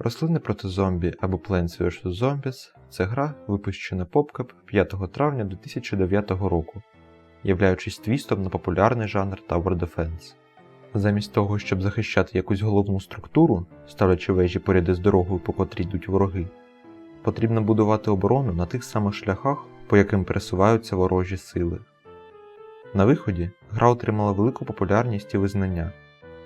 Рослини проти зомбі або Plants vs. Zombies це гра, випущена PopCap 5 травня 2009 року, являючись твістом на популярний жанр Tower Defense. Замість того, щоб захищати якусь головну структуру, ставлячи вежі поряд із дорогою, по котрій йдуть вороги, потрібно будувати оборону на тих самих шляхах, по яким пересуваються ворожі сили. На виході гра отримала велику популярність і визнання,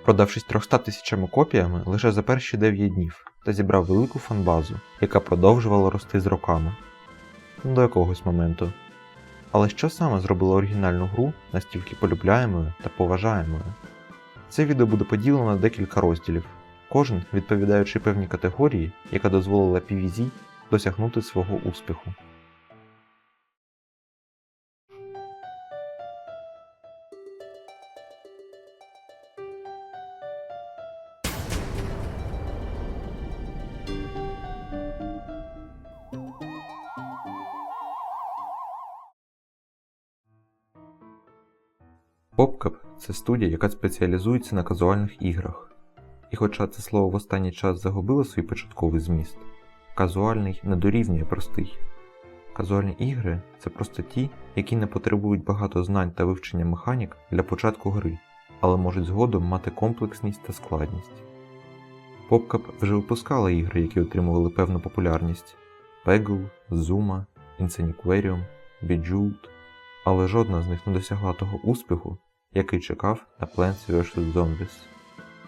продавшись 300 тисячами копіями лише за перші 9 днів та зібрав велику фанбазу, яка продовжувала рости з роками. До якогось моменту. Але що саме зробило оригінальну гру настільки полюбляємою та поважаємою? Це відео буде поділено на декілька розділів, кожен відповідаючи певній категорії, яка дозволила PvZ досягнути свого успіху. PopCap – це студія, яка спеціалізується на казуальних іграх. І хоча це слово в останній час загубило свій початковий зміст, казуальний не дорівнює простий. Казуальні ігри це просто ті, які не потребують багато знань та вивчення механік для початку гри, але можуть згодом мати комплексність та складність. PopCap вже випускала ігри, які отримували певну популярність: Peggle, Zuma, Insaniquarium, Bejeweled, але жодна з них не досягла того успіху, який чекав на Plants vs. Zombies.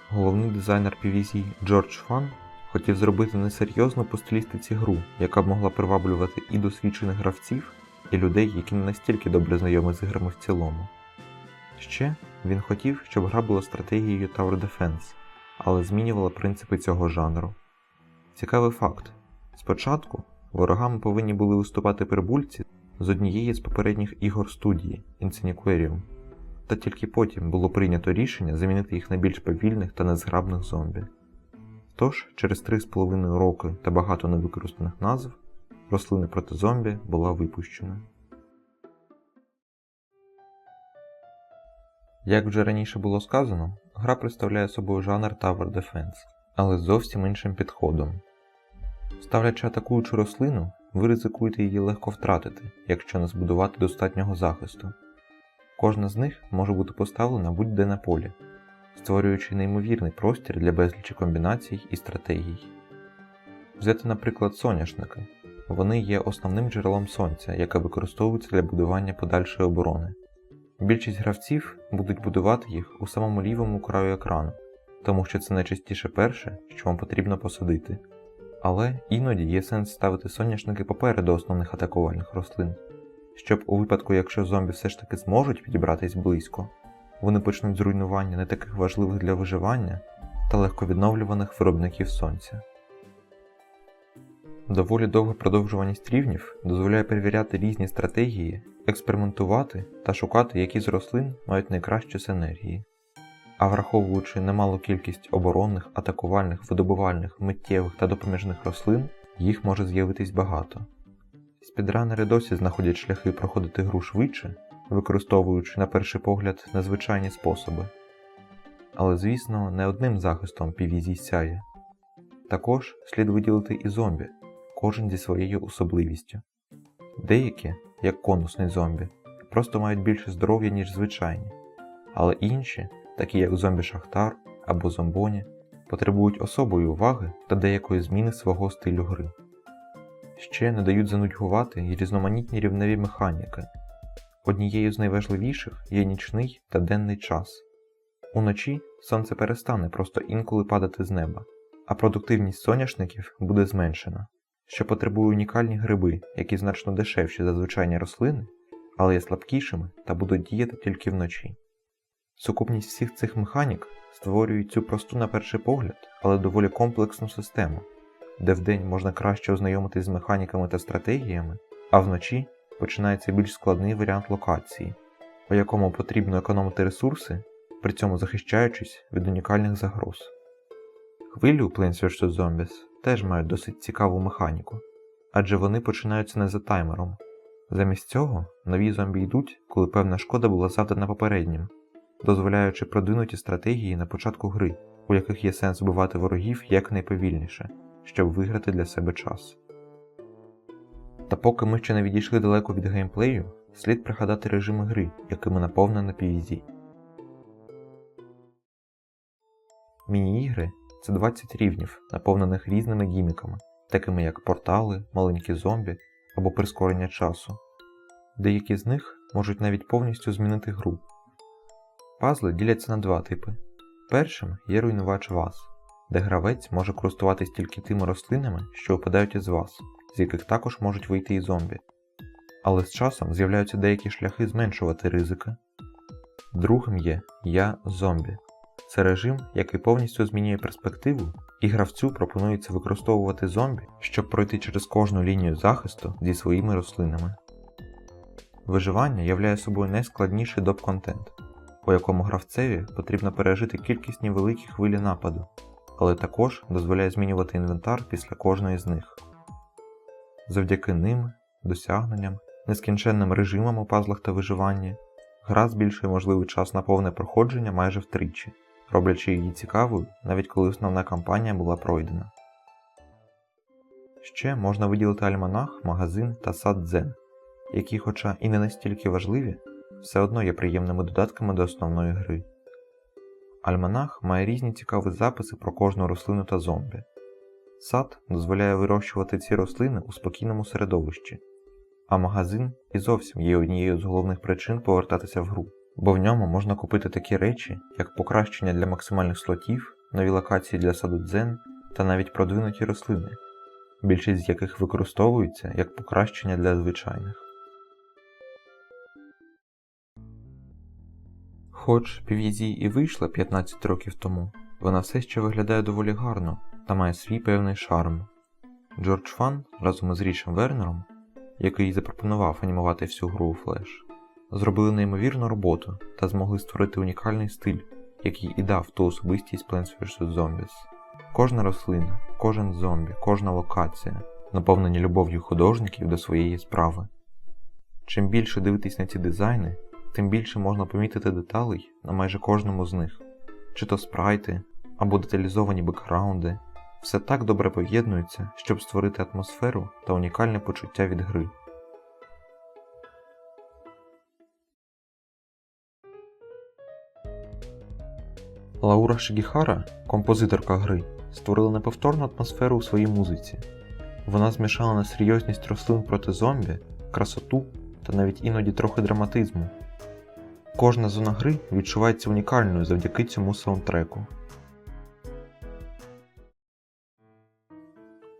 Головний дизайнер PvZ Джордж Фан хотів зробити несерйозну по стилістиці гру, яка б могла приваблювати і досвідчених гравців, і людей, які не настільки добре знайомі з іграми в цілому. Ще він хотів, щоб гра була стратегією Tower Defense, але змінювала принципи цього жанру. Цікавий факт: спочатку ворогами повинні були виступати прибульці з однієї з попередніх ігор студії Insaniquarium, та тільки потім було прийнято рішення замінити їх на більш повільних та незграбних зомбі. Тож, через 3,5 роки та багато невикористаних назв, рослини проти зомбі була випущена. Як вже раніше було сказано, гра представляє собою жанр Tower Defense, але з зовсім іншим підходом. Ставлячи атакуючу рослину, ви ризикуєте її легко втратити, якщо не збудувати достатнього захисту. Кожна з них може бути поставлена будь-де на полі, створюючи неймовірний простір для безлічі комбінацій і стратегій. Взяти, наприклад, соняшники. Вони є основним джерелом сонця, яке використовується для будування подальшої оборони. Більшість гравців будуть будувати їх у самому лівому краю екрану, тому що це найчастіше перше, що вам потрібно посадити. Але іноді є сенс ставити соняшники попереду основних атакувальних рослин, щоб у випадку, якщо зомбі все ж таки зможуть підібратись близько, вони почнуть з руйнування не таких важливих для виживання та легковідновлюваних виробників сонця. Доволі довга продовжуваність рівнів дозволяє перевіряти різні стратегії, експериментувати та шукати, які з рослин мають найкращі синергії. А враховуючи немалу кількість оборонних, атакувальних, видобувальних, миттєвих та допоміжних рослин, їх може з'явитись багато. Спідранери досі знаходять шляхи проходити гру швидше, використовуючи на перший погляд незвичайні способи. Але, звісно, не одним захистом PvZ сяє. Також слід виділити і зомбі, кожен зі своєю особливістю. Деякі, як конусний зомбі, просто мають більше здоров'я, ніж звичайні, але інші, такі як зомбі-шахтар або зомбоні, потребують особої уваги та деякої зміни свого стилю гри. Ще не дають занудьгувати й різноманітні рівневі механіки. Однією з найважливіших є нічний та денний час. Уночі сонце перестане просто інколи падати з неба, а продуктивність соняшників буде зменшена, що потребує унікальні гриби, які значно дешевші за звичайні рослини, але є слабкішими та будуть діяти тільки вночі. Сукупність всіх цих механік створює цю просту на перший погляд, але доволі комплексну систему, де вдень можна краще ознайомитись з механіками та стратегіями, а вночі починається більш складний варіант локації, у якому потрібно економити ресурси, при цьому захищаючись від унікальних загроз. Хвилі у Plants vs. Zombies теж мають досить цікаву механіку, адже вони починаються не за таймером. Замість цього нові зомбі йдуть, коли певна шкода була завдана попереднім, дозволяючи продвинуті стратегії на початку гри, у яких є сенс вбивати ворогів якнайповільніше, щоб виграти для себе час. Та поки ми ще не відійшли далеко від геймплею, слід пригадати режими гри, якими наповнена PvZ. Міні-ігри це 20 рівнів, наповнених різними гіміками, такими як портали, маленькі зомбі або прискорення часу. Деякі з них можуть навіть повністю змінити гру. Пазли діляться на два типи. Першим є руйнувач ваз, де гравець може користуватись тільки тими рослинами, що випадають із ваз, з яких також можуть вийти і зомбі. Але з часом з'являються деякі шляхи зменшувати ризики. Другим є Я зомбі. Це режим, який повністю змінює перспективу, і гравцю пропонується використовувати зомбі, щоб пройти через кожну лінію захисту зі своїми рослинами. Виживання являє собою найскладніший доп-контент, у якому гравцеві потрібно пережити кількісні великі хвилі нападу, але також дозволяє змінювати інвентар після кожної з них. Завдяки ним, досягненням, нескінченним режимам у пазлах та виживанні, гра збільшує можливий час на повне проходження майже втричі, роблячи її цікавою, навіть коли основна кампанія була пройдена. Ще можна виділити альманах, магазин та сад дзен, які, хоча і не настільки важливі, все одно є приємними додатками до основної гри. Альманах має різні цікаві записи про кожну рослину та зомбі. Сад дозволяє вирощувати ці рослини у спокійному середовищі, а магазин і зовсім є однією з головних причин повертатися в гру, бо в ньому можна купити такі речі, як покращення для максимальних слотів, нові локації для саду дзен та навіть продвинуті рослини, більшість з яких використовуються як покращення для звичайних. Хоч PvZ і вийшла 15 років тому, вона все ще виглядає доволі гарно та має свій певний шарм. Джордж Фан разом із Рішем Вернером, який запропонував анімувати всю гру у Flash, зробили неймовірну роботу та змогли створити унікальний стиль, який і дав ту особистість Plants vs. Zombies. Кожна рослина, кожен зомбі, кожна локація наповнені любов'ю художників до своєї справи. Чим більше дивитись на ці дизайни, тим більше можна помітити деталей на майже кожному з них, чи то спрайти або деталізовані бекграунди, все так добре поєднується, щоб створити атмосферу та унікальне почуття від гри. Лаура Шигіхара, композиторка гри, створила неповторну атмосферу у своїй музиці. Вона змішала на серйозність рослин проти зомбі, красоту та навіть іноді трохи драматизму. Кожна зона гри відчувається унікальною завдяки цьому саундтреку.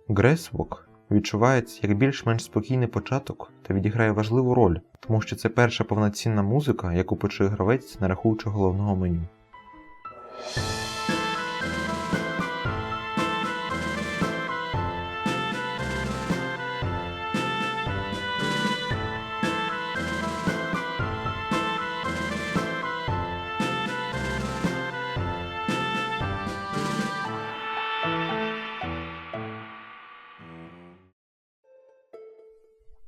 Грейсвок відчувається як більш-менш спокійний початок та відіграє важливу роль, тому що це перша повноцінна музика, яку почує гравець, не рахуючи головного меню.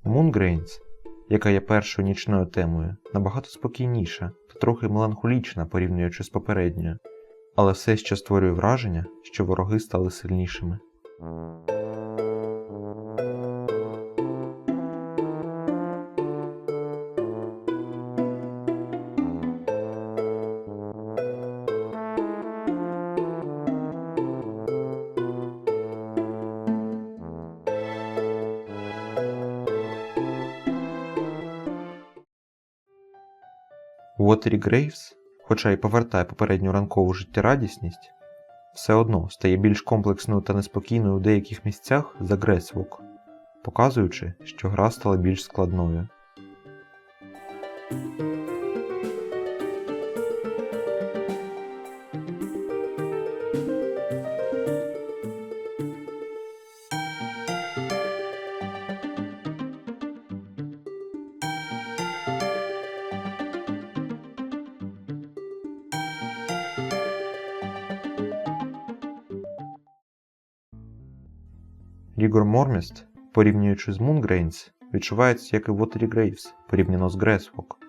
Moongrains, яка є першою нічною темою, набагато спокійніша та трохи меланхолічна порівнюючи з попередньою, але все ще створює враження, що вороги стали сильнішими. Watery Graves, хоча й повертає попередню ранкову життєрадісність, все одно стає більш комплексною та неспокійною у деяких місцях за Гресвок, показуючи, що гра стала більш складною. Рігор Морміст, порівнюючи з Мунгрейнс, відчувається як і Вотері Graves порівняно з Гресвок,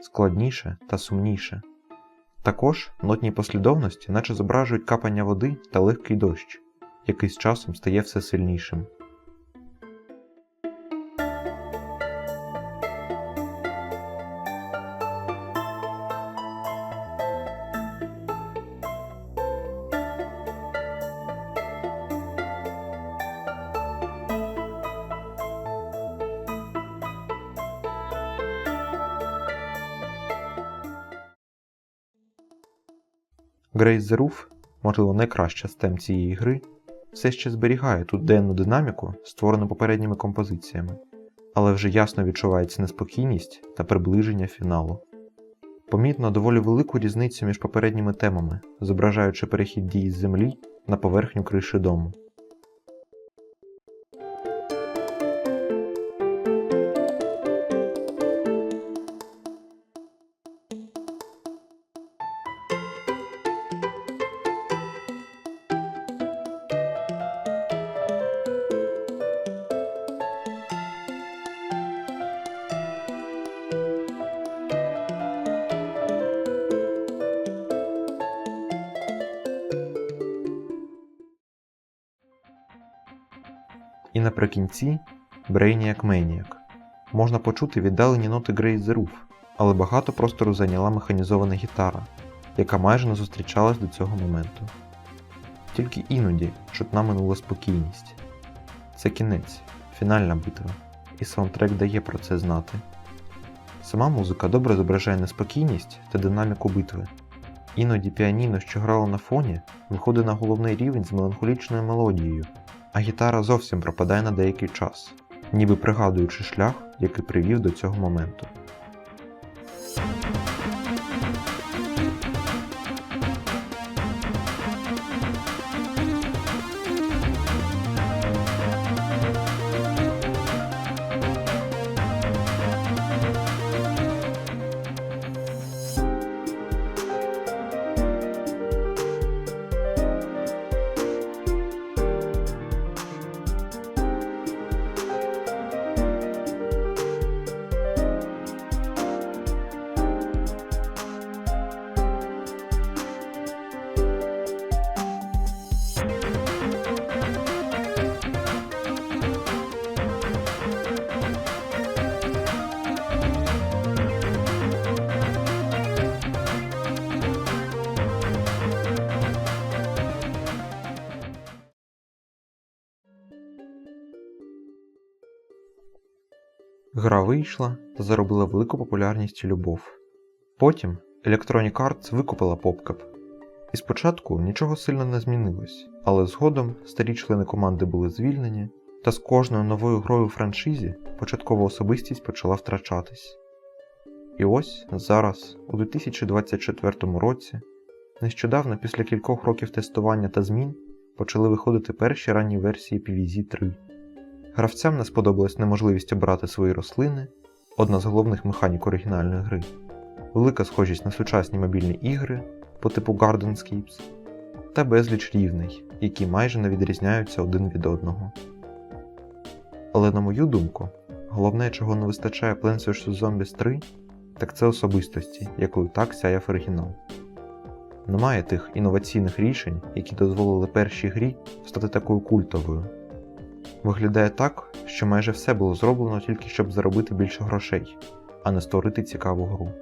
складніше та сумніше. Також нотні послідовності наче зображують капання води та легкий дощ, який з часом стає все сильнішим. Grace the можливо, найкраща з тем цієї гри, все ще зберігає ту денну динаміку, створену попередніми композиціями, але вже ясно відчувається неспокійність та приближення фіналу. Помітно доволі велику різницю між попередніми темами, зображаючи перехід дії з землі на поверхню криші дому. І наприкінці Maniac. Можна почути віддалені ноти Grace the Roof, але багато простору зайняла механізована гітара, яка майже не зустрічалась до цього моменту. Тільки іноді чутна минула спокійність. Це кінець, фінальна битва, і саундтрек дає про це знати. Сама музика добре зображає неспокійність та динаміку битви. Іноді піаніно, що грало на фоні, виходить на головний рівень з меланхолічною мелодією, а гітара зовсім пропадає на деякий час, ніби пригадуючи шлях, який привів до цього моменту. Гра вийшла та заробила велику популярність і любов. Потім Electronic Arts викупила PopCap. І спочатку нічого сильно не змінилось, але згодом старі члени команди були звільнені, та з кожною новою грою у франшизі початкова особистість почала втрачатись. І ось зараз, у 2024 році, нещодавно після кількох років тестування та змін почали виходити перші ранні версії PvZ 3. Гравцям не сподобалась неможливість обрати свої рослини, одна з головних механік оригінальної гри, велика схожість на сучасні мобільні ігри по типу Gardenscapes та безліч рівней, які майже не відрізняються один від одного. Але на мою думку, головне, чого не вистачає Plants vs. Zombies 3, так це особистості, якою так сяяв оригінал. Немає тих інноваційних рішень, які дозволили першій грі стати такою культовою. Виглядає так, що майже все було зроблено тільки щоб заробити більше грошей, а не створити цікаву гру.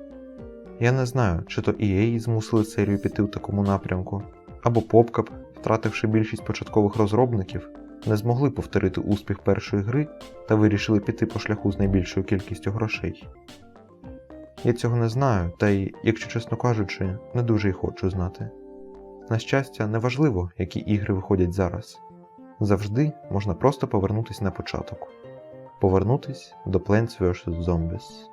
Я не знаю, чи то EA змусили серію піти у такому напрямку, або PopCap, втративши більшість початкових розробників, не змогли повторити успіх першої гри та вирішили піти по шляху з найбільшою кількістю грошей. Я цього не знаю, та й, якщо чесно кажучи, не дуже й хочу знати. На щастя, неважливо, які ігри виходять зараз. Завжди можна просто повернутися на початок. Повернутись до Plants vs. Zombies.